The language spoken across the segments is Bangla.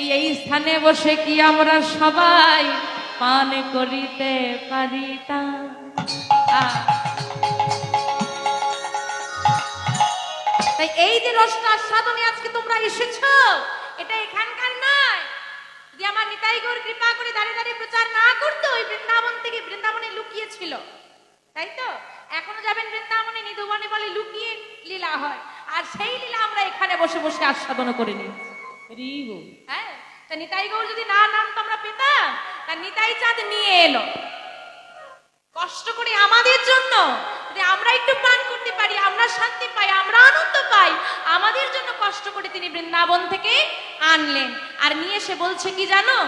এই স্থানে বসে কি আমরা সবাই পান করিতে পারিতাম? তাই এই যে রসটা আস্বাদনে আজকে তোমরা এসেছ, এটা এখানকার নয়। যদি আমার নিতাই গৌর কৃপা করে দাঁড়িয়ে দাঁড়িয়ে প্রচার না করতো, ওই বৃন্দাবন থেকে বৃন্দাবনে লুকিয়েছিল তাই তো? এখনও যাবেন বৃন্দাবনে, নিধুবনে বলে লুকিয়ে লীলা হয়। আর সেই লীলা আমরা এখানে বসে বসে আস্বাদন করে হ্যাঁ? তা নিতাই গৌর যদি না নাম আমরা তা নিতাই চাঁদ নিয়ে এলো। কষ্ট করে আমাদের জন্য আমরা একটু পান করতে পারি, আমরা শান্তি পাই, আমরা আনন্দ পাই, আমাদের জন্য কষ্ট করে তিনি বৃন্দাবন থেকে আনলেন। আর নিয়ে এসে বলছে কি জানো?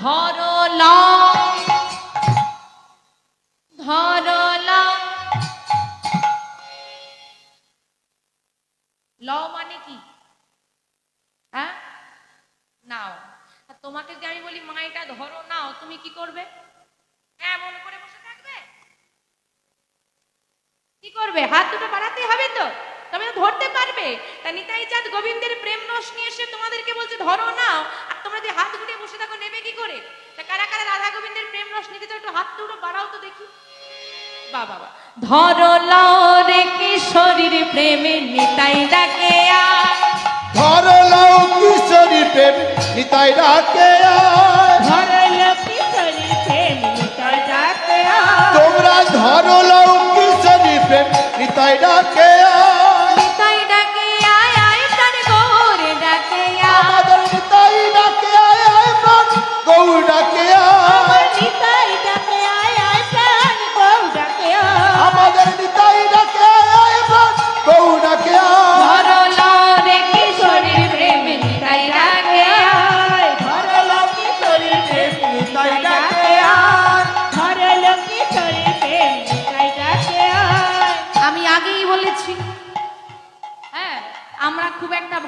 ধরো ধরো তুমি কি করবে? এমন করে বসে থাকবে। কি করবে? হাত দুটো বাড়াতে হবে তো? তবে ধরতে পারবে। তা নিতাই চাঁদ গোবিন্দের প্রেম রস নিয়ে এসে তোমাদেরকে বলছে ধরো নাও। আর তোমরা যদি হাত গুটিয়ে বসে থাকো নেবে কি করে? তা কারা কারা রাধা গোবিন্দের প্রেম রস নিতে চাও একটু হাত দুটো বাড়াও তো দেখি। বা বাবা ধরো লাও রে কিশোরীর প্রেমে নিতাই ডাকে আয় ধরলাও কিশোরী প্রেম নিতাই ডাকে আয়। তোমরা ধরলাও কিশোরী প্রেম নিতাই ডাকে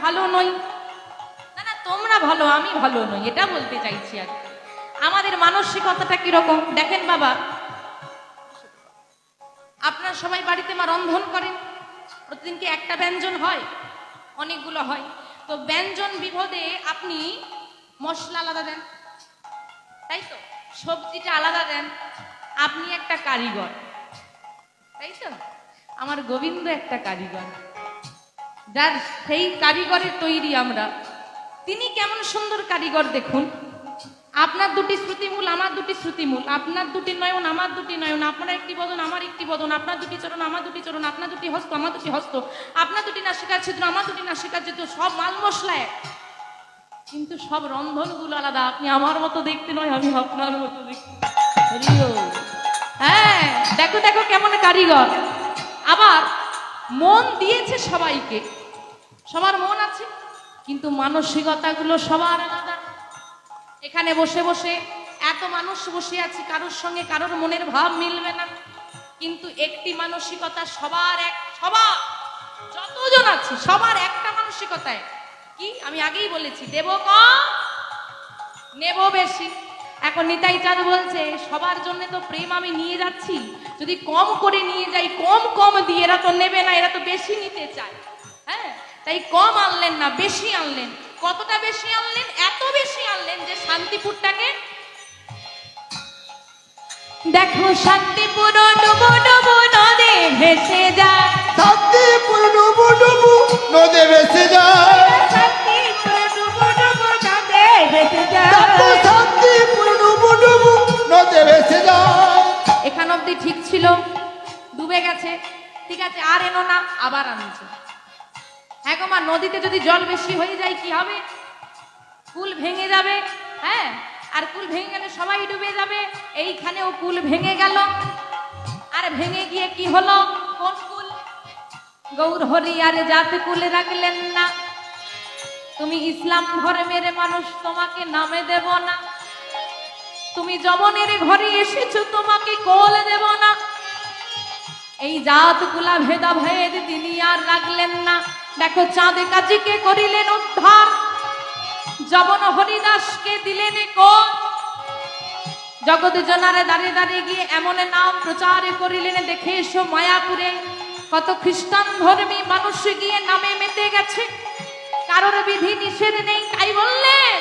ভালো নই। না না, তোমরা ভালো, আমি ভালো নই, এটা বলতে চাইছি আর। আমাদের মানসিকতাটা কীরকম? দেখেন বাবা, আপনার সবাই বাড়িতে মা রন্ধন করেন প্রতিদিন কি একটা ব্যঞ্জন হয়, অনেকগুলো হয়। তো ব্যঞ্জন বিভদে আপনি মশলা আলাদা দেন, তাই তো? সবজিটা আলাদা দেন, আপনি একটা কারিগর, তাই তো? আমার গোবিন্দ একটা কারিগর। যার সেই কারিগরের তৈরি আমরা। তিনি কেমন সুন্দর কারিগর দেখুন। আপনার দুটি শ্রুতিমূল, আমার দুটি শ্রুতিমূল। আপনার দুটি নয়ন, আমার দুটি নয়ন। আপনার একটি বদন, আমার একটি বদন। আপনার দুটি চরণ, আমার দুটি চরণ। আপনার দুটি হস্ত, আমার দুটি হস্ত। আপনার দুটি নাসিকার ছিদ্র, আমার দুটি নাসিকার ছিদ্র। সব মাল মশলা এক। কিন্তু সব রন্ধনগুলো আলাদা। আপনি আমার মতো দেখতে নয়, আমি আপনার মতো দেখতে। হ্যাঁ দেখো দেখো কেমন কারিগর। আবার মন দিয়েছে সবাইকে। সবার মন আছে, কিন্তু মানসিকতাগুলো সবার আলাদা। এখানে বসে বসে এত মানুষ বসে আছে, কারোর সঙ্গে কারোর মনের ভাব মিলবে না। কিন্তু একটি মানসিকতা সবার এক, সবার, যতজন আছে, সবার একটা মানসিকতায়। কি? আমি আগেই বলেছি, দেব কম, নেব বেশি। এখন নিতাই চাঁদ বলছে, সবার জন্য তো প্রেম আমি নিয়ে যাচ্ছি। যদি কম করে নিয়ে যাই, কম কম দিয়ে এরা তো নেবে না, এরা তো বেশি নিতে চায়। তাই কম আনলেন না বেশি আনলেন। কতটা বেশি আনলেন? এত বেশি আনলেন যে শান্তিপুরটাকে দেখো শান্তিপুর ডুবো ডুবো নদে ভেসে যায়। শান্তিপুর ডুবু ডুবু নদে ভেসে যায়। দেখো শান্তিপুর ডুবু ডুবু নদে ভেসে যায়। এখান অব্দি ঠিক ছিল। ডুবে গেছে। ঠিক আছে আর এনো না আবার আনছে। হ্যাঁ নদীতে যদি জল বেশি হয়ে যায়, কি হবে? কুল ভেঙে যাবে হ্যাঁ? আর কুল ভেঙে গেলে সবাই ডুবে যাবে। এইখানেও কুল ভেঙে গেল। আর ভেঙে গিয়ে কি হলো? কোন কুল গৌর হরি আর জাত কুলে রাখলেন না। তুমি ইসলাম ধর্মের মানুষ, তোমাকে নামে দেব না। তুমি যমনের ঘরে এসেছ, তোমাকে কোল দেব না। এই জাতগুলা ভেদাভেদ তিনি আর রাখলেন না। দেখো চাঁদে কাজীকে করিলেন উদ্ধার। যবন হরিদাসকে দিলেন কোন। জগৎ জনারে দাঁড়িয়ে দাঁড়িয়ে গিয়ে এমন নাম প্রচার করিলেন, দেখে এসো মায়াপুরে। কত খ্রিস্টান ধর্মী মানুষ গিয়ে নামে মেতে গেছে। কারোর বিধি নিষেধ নেই, তাই বললেন,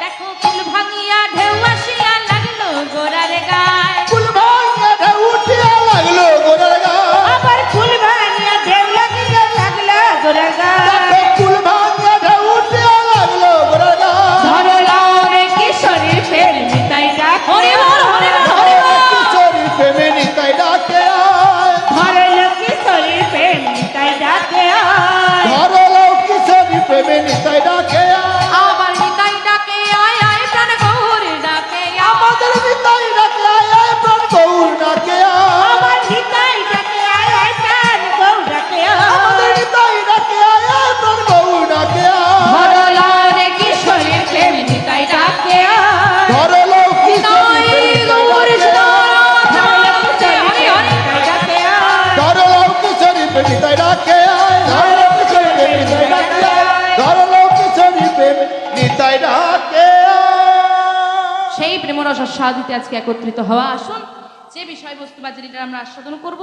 দেখো ফুল ভাঙিয়া ঢেউ আসিয়া লাগল গোড়ারে গায়। সেই প্রেমরস আস্বাদিতে আজকে একত্রিত হওয়া। আসুন, যে বিষয়বস্তু বা যেটা আমরা আস্বাদন করব,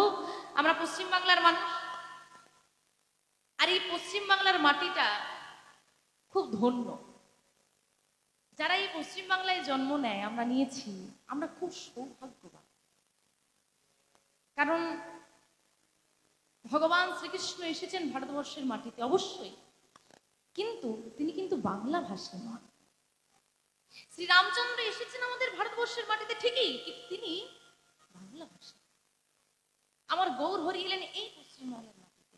আমরা পশ্চিমবাংলার মানুষ। আর এই পশ্চিমবাংলার মাটিটা খুব ধন্য। যারা এই পশ্চিমবাংলায় জন্ম নেয়, আমরা নিয়েছি, আমরা খুব সৌভাগ্যবান। কারণ ভগবান শ্রীকৃষ্ণ এসেছেন ভারতবর্ষের মাটিতে, অবশ্যই। কিন্তু তিনি কিন্তু বাংলা ভাষী নন। শ্রী রামচন্দ্র এসেছেন আমাদের ভারতবর্ষের মাটিতে ঠিকই কিন্তু তিনি বাংলা ভাষী আমার গৌর হরি এলেন এই পশ্চিমবঙ্গের মাটিতে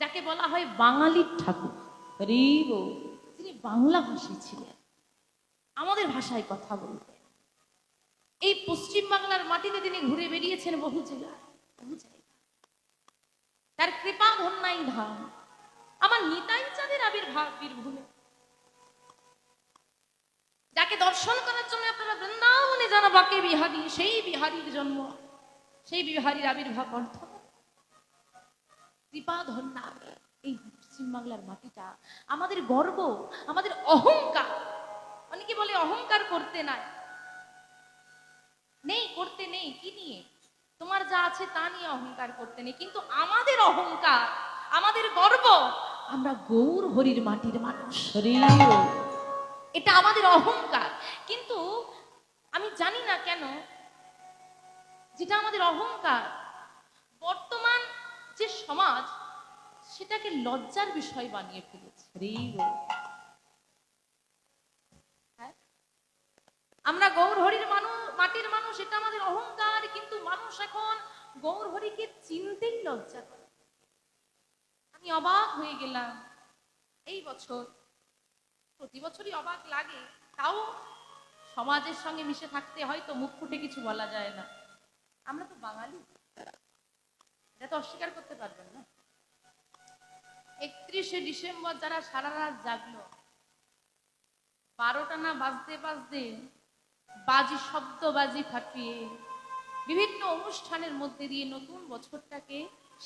যাকে বলা হয় বাঙালির ঠাকুর। তিনি বাংলা ভাষী ছিলেন। আমাদের ভাষায় কথা বলতেন। এই পশ্চিম বাংলার মাটিতে তিনি ঘুরে বেরিয়েছেন বহু জায়গায় বহু জায়গায়। তার কৃপা ধন্যাই ধাম আমার নিতাই চাঁদের আবির্ভাব বীরভূমে। যাকে দর্শন করার জন্য আপনারা বৃন্দাবনে যারা বাকে বিহারী, সেই বিহারীর জন্ম, সেই বিহারীর আবির্ভাব অর্থ। কৃপা ধন্যা এই পশ্চিমবাংলার মাটিটা। আমাদের গর্ব, আমাদের অহংকার। অনেকে বলে অহংকার করতে নাই। নেই, করতে নেই, কি নিয়ে? তোমার যা আছে তা নিয়ে অহংকার করতে নেই। কিন্তু আমাদের অহংকার আমাদের গর্ব। আমরা গৌর হরির মাটির মানুষ। এটা আমাদের অহংকার। কিন্তু আমি জানি না কেন যেটা আমাদের অহংকার বর্তমান যে সমাজ সেটাকে লজ্জার বিষয় বানিয়ে ফেলেছে। হ্যাঁ? আমরা গৌর হরির মানুষ মাটির মানুষ এটা আমাদের অহংকার কিন্তু মানুষ এখন গৌর হরিকে চিনতেই লজ্জা করে। আমি অবাক হয়ে গেলাম। এই বছর প্রতি বছরই অবাক লাগে, তাও সমাজের সঙ্গে মিশে থাকতে হয়তো মুখ ফুটে কিছু বলা যায় না। আমরা তো বাঙালি, এটা তো অস্বীকার করতে পারবেন না। একত্রিশে ডিসেম্বর যারা সারা রাত জাগলো, বারোটা না বাজতে বাজতে বাজি, শব্দ বাজি ফাটিয়ে বিভিন্ন অনুষ্ঠানের মধ্যে দিয়ে নতুন বছরটাকে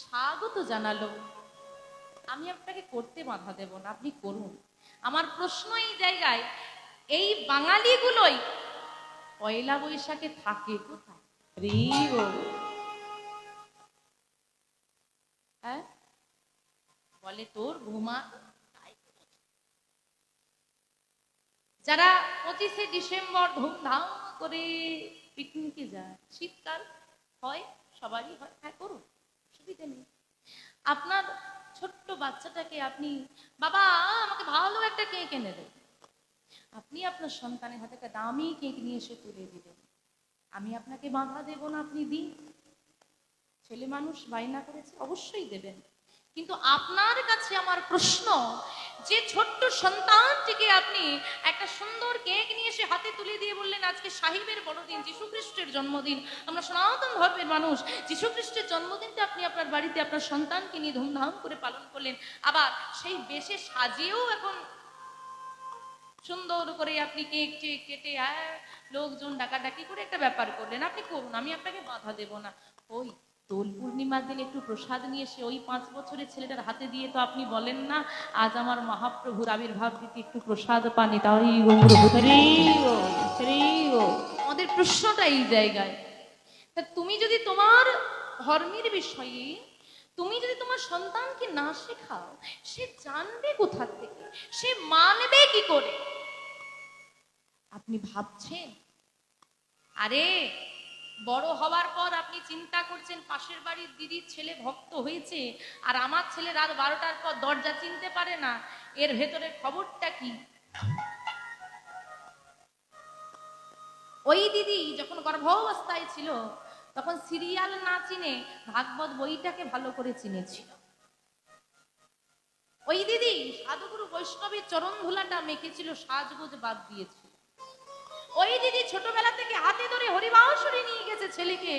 স্বাগত জানালো। আমি আপনাকে করতে বাধা দেব না, আপনি করুন। আমার প্রশ্ন এই জায়গায়, এই বাঙালিগুলোই পয়লা বৈশাখে থাকে কোথায়? হ্যাঁ? বলে তোর ঘুমা যারা পঁচিশে ডিসেম্বর ধুমধাম করে পিকনিকে যায়, শীতকাল হয়, সবারই হয়। হ্যাঁ করুন, অসুবিধা নেই। আপনার ছোট্ট বাচ্চাটাকে আপনি, বাবা, আমাকে ভালো একটা কেক এনে দেন আপনি আপনার সন্তানের হাতে একটা দামি কেক নিয়ে এসে তুলে দিলেন। আমি আপনাকে বাধা দেব না, আপনি দিন। ছেলে মানুষ বায়না করেছে, অবশ্যই দেবেন। কিন্তু আপনার কাছে আমার প্রশ্ন, যে ছোট্ট সন্তানটিকে আপনি একটা সুন্দর কেক নিয়ে এসে হাতে তুলে দিয়ে বললেন, আজকে সাহিবের বড়দিন খ্রিস্টের জন্মদিন, আমরা সনাতন ধর্মের মানুষ খ্রিস্টের জন্মদিনটা আপনি আপনার বাড়িতে আপনার সন্তানকে নিয়ে ধুমধাম করে পালন করলেন, আবার সেই বেশে সাজিয়েও এখন সুন্দর করে আপনি কেক টেক কেটে লোকজন ডাকাডাকি করে একটা ব্যাপার করলেন। আপনি করুন, আমি আপনাকে বাধা দেব না। ওই দোল পূর্ণিমার দিন একটু প্রসাদ নিয়ে এসে ওই পাঁচ বছরের ছেলেটার হাতে দিয়ে তো আপনি বলেন না, আজ আমার মহাপ্রভুর আবির্ভাব দিতে একটু প্রসাদ পানি ও। আমাদের প্রশ্নটা এই জায়গায়। তুমি যদি তোমার ধর্মের বিষয়ে, তুমি যদি তোমার সন্তানকে না শেখাও, সে জানবে কোথা থেকে, সে মানবে কি করে? আপনি ভাবছেন? আরে বড় হওয়ার পর আপনি চিন্তা করছেন, পাশের বাড়ির দিদির ছেলে ভক্ত হয়েছে আর আমার ছেলে রাত বারোটার পর দরজা চিনতে পারে না, এর ভেতরে খবরটা কি? ওই দিদি যখন গর্ভাবস্থায় ছিল, তখন সিরিয়াল না চিনে ভাগবত বইটাকে ভালো করে চিনেছিল। ওই দিদি সাধুগুরু বৈষ্ণবের চরণ ধুলাটা মেখেছিল, সাজগোজ বাদ দিয়েছিল। ওই দিদি ছোটবেলা থেকে হাতে ধরে হরিবাসরে নিয়ে গেছে ছেলেকে।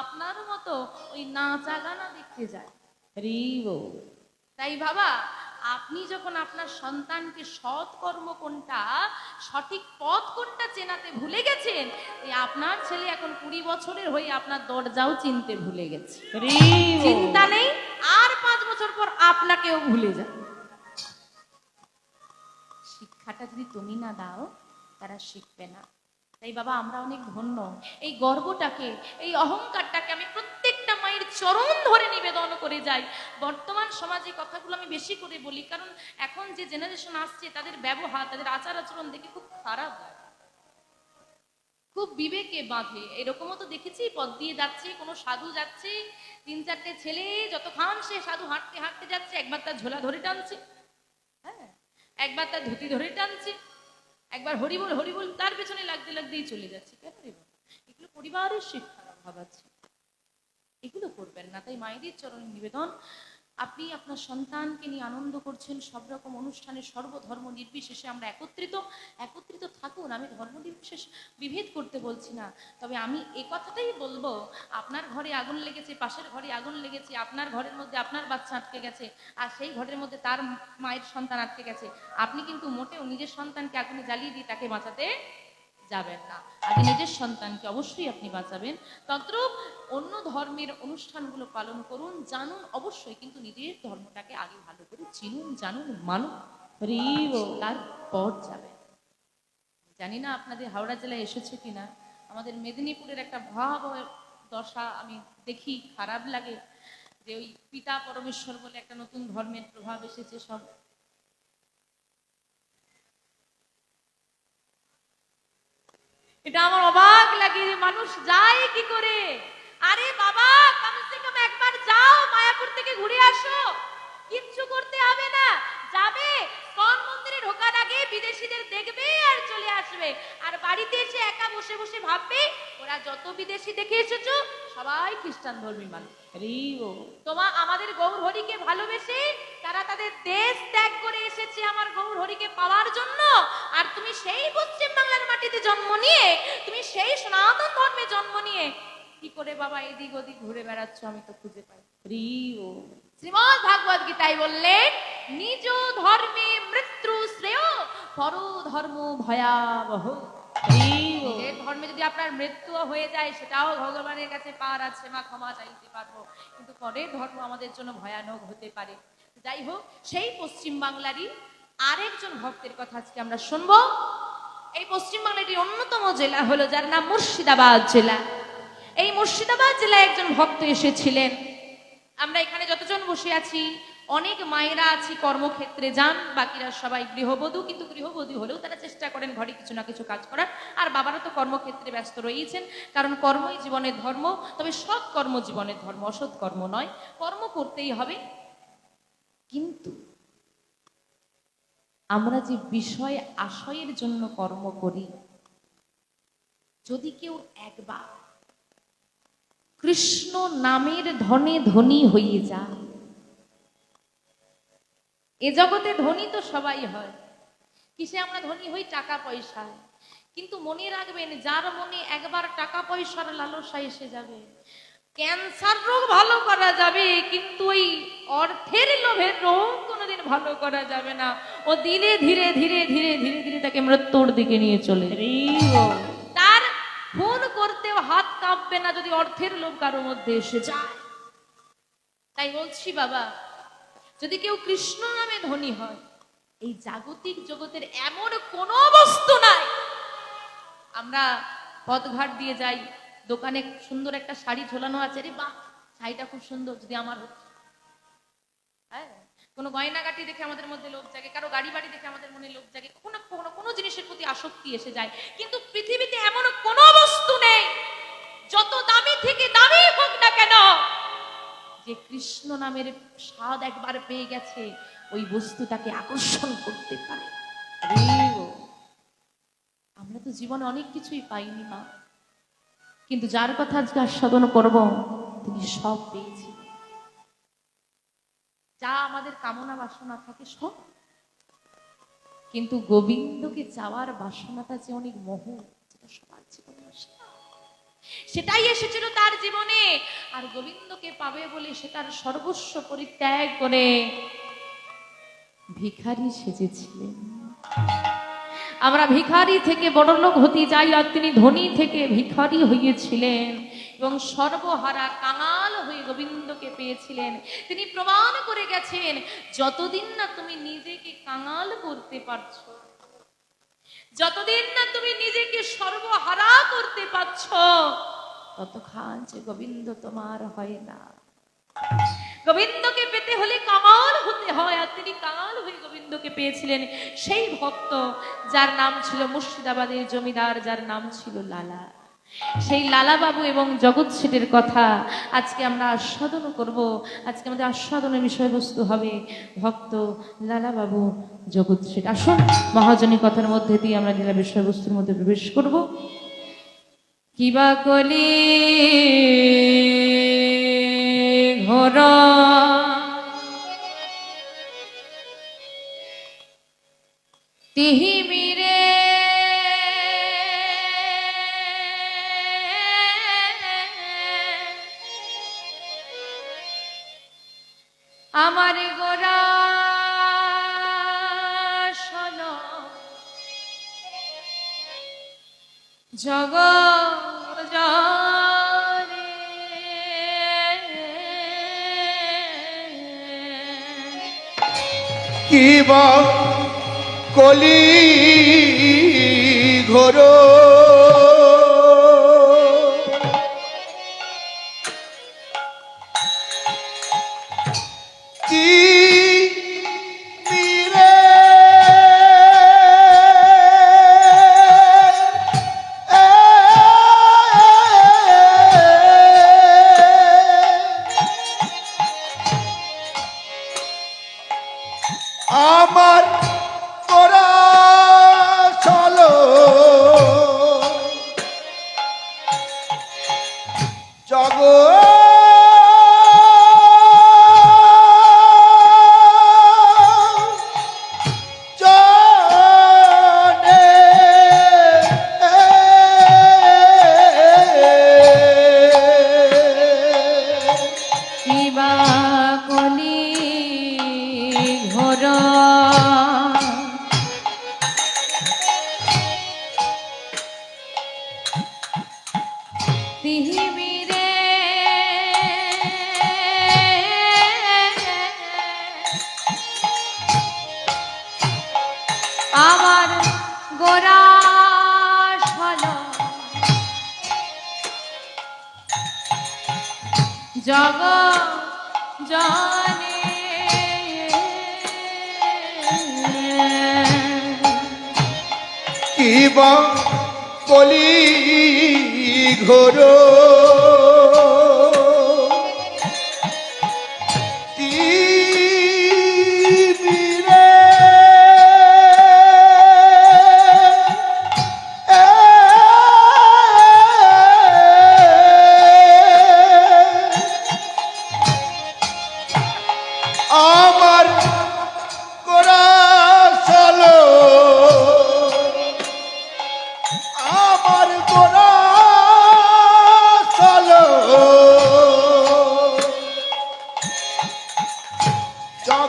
আপনার মতো ওই নাচা গানা দেখতে যায়। তাই বাবা আপনি যখন আপনার সন্তানকে সৎ কর্ম কোনটা সঠিক পথ কোনটা চেনাতে ভুলে গেছেন আপনার ছেলে এখন কুড়ি বছরের হয়ে আপনার দরজাও চিনতে ভুলে গেছে। চিন্তা নেই আর পাঁচ বছর পর আপনাকেও ভুলে যাবে। শিক্ষাটা যদি তুমি না দাও তারা শিখবে না। তাই বাবা আমরা অনেক ধন্য। এই গর্বটাকে এই অহংকারটাকে আমি প্রত্যেকটা মায়ের চরণ ধরে নিবেদন করে যাই। বর্তমান সমাজে কথাগুলো আমি বেশি করে বলি কারণ এখন যে জেনারেশন আসছে তাদের ব্যবহার তাদের আচার আচরণ দেখে খুব খারাপ লাগে। খুব বিবেকে বাঁধে। এরকমও তো দেখেছি পথ দিয়ে যাচ্ছে কোনো সাধু যাচ্ছে তিন চারটে ছেলে যতক্ষণ সে সাধু হাঁটতে হাঁটতে যাচ্ছে একবার তার ঝোলা ধরে টানছে। হ্যাঁ। একবার তার ধুতি ধরে টানছে। একবার হরিবল হরিবল তার পেছনে লাগতে লাগতেই চলে যাচ্ছে। কেন? এগুলো পরিবারের শিক্ষার অভাব আছে। এগুলো করবেন না, তাই মায়েদের চরণে নিবেদন। আপনি আপনার সন্তানকে নিয়ে আনন্দ করছেন, সব রকম অনুষ্ঠানে সর্বধর্ম নির্বিশেষে আমরা একত্রিত একত্রিত থাকুন। আমি ধর্ম নির্বিশেষ বিভেদ করতে বলছি না। তবে আমি এ কথাটাই বলব, আপনার ঘরে আগুন লেগেছে, পাশের ঘরে আগুন লেগেছে, আপনার ঘরের মধ্যে আপনার বাচ্চা আটকে গেছে, আর সেই ঘরের মধ্যে তার মায়ের সন্তান আটকে গেছে। আপনি কিন্তু মোটেও নিজের সন্তানকে আগুনে জ্বালিয়ে দিয়ে তাকে বাঁচাতে যাবেন না। আগে নিজের সন্তানকে অবশ্যই আপনি বাঁচাবেন। তদ্রূপ অন্য ধর্মের অনুষ্ঠানগুলো পালন করুন, জানুন, অবশ্যই কিন্তু নিজের ধর্মটাকে আগে ভালো করে চিনুন, জানুন, মানুন তারপর যাবেন। জানি না আপনাদের হাওড়া জেলায় এসেছে কিনা। আমাদের মেদিনীপুরের একটা ভয়াবহ দশা আমি দেখি, খারাপ লাগে। যে ওই পিতা পরমেশ্বর বলে একটা নতুন ধর্মের প্রভাব এসেছে সব। এটা আমার অবাক লাগে যে মানুষ যায় কি করে? আরে বাবা কমসে কম একবার যাও মায়াপুর থেকে ঘুরে আসো। কিচ্ছু করতে হবে না। যাবে কোন মন্দিরে ঢোকার আগে বিদেশিদের দেখবে আর চলে আসবে। আর বাড়িতে এসে একা বসে বসে ভাববে ওরা যত বিদেশি দেখে এসেছ সবাই খ্রিস্টান ধর্মী মানুষ। তোমা আমাদের গৌর হরিকে ভালোবেসে তাদের দেশ ত্যাগ করে এসেছে আমার গৌর হরিকে পাওয়ার জন্য। আর তুমি সেই পশ্চিম বাংলার মাটিতে জন্ম নিয়ে তুমি সেই সনাতন ধর্মে জন্ম নিয়ে কি করে বাবা এদিক ওদিক ঘুরে বেড়াচ্ছ? আমি তো খুঁজে পাই শ্রীমদ ভাগবত গীতায় বললেন নিজ ধর্মে মৃত্যু শ্রেয় পর ধর্ম ভয়াবহ। নিজের ধর্মে যদি আপনার মৃত্যু হয়ে যায় সেটাও ভগবানের কাছে পার আছে মা ক্ষমা চাইতে পারব। কিন্তু পরের ধর্ম আমাদের জন্য ভয়ানক হতে পারে। যাই হোক, সেই পশ্চিম বাংলারই আরেকজন ভক্তের কথা আজকে আমরা শুনব। এই পশ্চিম বাংলার অন্যতম জেলা হলো যার নাম মুর্শিদাবাদ জেলা। এই মুর্শিদাবাদ জেলায় একজন ভক্ত এসেছিলেন। আমরা এখানে যতজন বসে আছি, অনেক মায়েরা আছি, কর্মক্ষেত্রে যান, বাকিরা সবাই গৃহবধূ, কিন্তু গৃহবধূ হলেও তারা চেষ্টা করেন ঘরে কিছু না কিছু কাজ করার। আর বাবারা তো কর্মক্ষেত্রে ব্যস্ত রয়েছেন কারণ কর্মই জীবনের ধর্ম, তবে সৎ কর্ম জীবনের ধর্ম, অসৎ কর্ম নয়। কর্ম করতেই হবে কিন্তু আমরা যে বিষয় আশয়ের জন্য কর্ম করি, যদি কেউ একবার কৃষ্ণ নামের ধনে ধনী হয়ে যায়, এ জগতে ধনী তো সবাই হয়, কিসে আমরা ধনী হই? টাকা পয়সায়। কিন্তু মনে রাখবেন, যার মনে একবার টাকা পয়সার লালসা এসে যাবে ক্যান্সার রোগ ভালো করা যাবে, কিন্তু ওই অর্থের লোভের রোগ কোনোদিন ভালো করা যাবে না। ও ধীরে ধীরে ধীরে ধীরে ধীরে ধীরে তাকে মৃত্যুর দিকে নিয়ে চলে তার ফোন করতেও হাত কাঁপবে না যদি অর্থের লোভ কারও মধ্যে এসে যায়। তাই বলছি, বাবা, যদি কেউ কৃষ্ণ নামে ধনী হয়, এই জাগতিক জগতের এমন কোনো বস্তু নাই। আমরা পথঘাট দিয়ে যাই। দোকানে সুন্দর একটা শাড়ি ঝোলানো আছে। রে বাহ শাড়িটা খুব সুন্দর যদি আমার হতো। হ্যাঁ কোনো গয়নাগাটি দেখে আমাদের মধ্যে লোভ জাগে কারও গাড়ি বাড়ি দেখে আমাদের মনে লোভ জাগে কখনো কখনো কোনো জিনিসের প্রতি আসক্তি এসে যায়। কিন্তু পৃথিবীতে এমন কোনো বস্তু নেই যত দামি থেকে দামি হোক না কেন যে কৃষ্ণ নামের স্বাদ একবার পেয়ে গেছে ওই বস্তু তাকে আকর্ষণ করতে পারে। আমরা তো জীবনে অনেক কিছুই পাইনি মা। কিন্তু যার কথা আজকে আস্বাদন করব, তিনি সব পেয়েছি। যা আমাদের কামনা বাসনা থাকে সব। কিন্তু গোবিন্দকে চাওয়ার বাসনাটা যে অনেক মোহ সবার জীবনে আসে সেটাই এসেছিল তার জীবনে, আর গোবিন্দকে পাবে বলে সে তার সর্বস্ব পরিত্যাগ করে ভিখারি সেজেছিলেন। আমরা ভিখারি থেকে বড়লোক হতে যাই আর তিনি ধনী থেকে ভিখারি হইয়েছিলেন। এবং সর্বহারা কাঙাল হয়ে গোবিন্দকে পেয়েছিলেন। তিনি প্রমাণ করে গেছেন, যতদিন না তুমি নিজেকে কাঙাল করতে পারছ, যতদিন না তুমি নিজেকে সর্বহারা করতে পারছ, ততক্ষণ যে গোবিন্দ তোমার হয় না। গোবিন্দকে পেতে হলে কাঙাল হতে হয়, আর তিনি কাঙাল হয়ে গোবিন্দকে পেয়েছিলেন সেই ভক্ত যার নাম ছিল মুর্শিদাবাদের জমিদার, যার নাম ছিল লালা। সেই লালা বাবু এবং জগৎ শেঠের কথা আজকে আমরা আস্বাদন করব। আজকে আমাদের আস্বাদনের বিষয়বস্তু হবে ভক্ত লালা বাবু জগৎ শেঠ। আসুন মহাজনী কথার মধ্যে দিয়ে আমরা লীলা বিষয়বস্তুর মধ্যে প্রবেশ করব। কিবা কলি ঘোর তিহিমিরে আমার গোরা শোন। কলি ঘোর কিবা কলি ঘোর।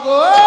জগ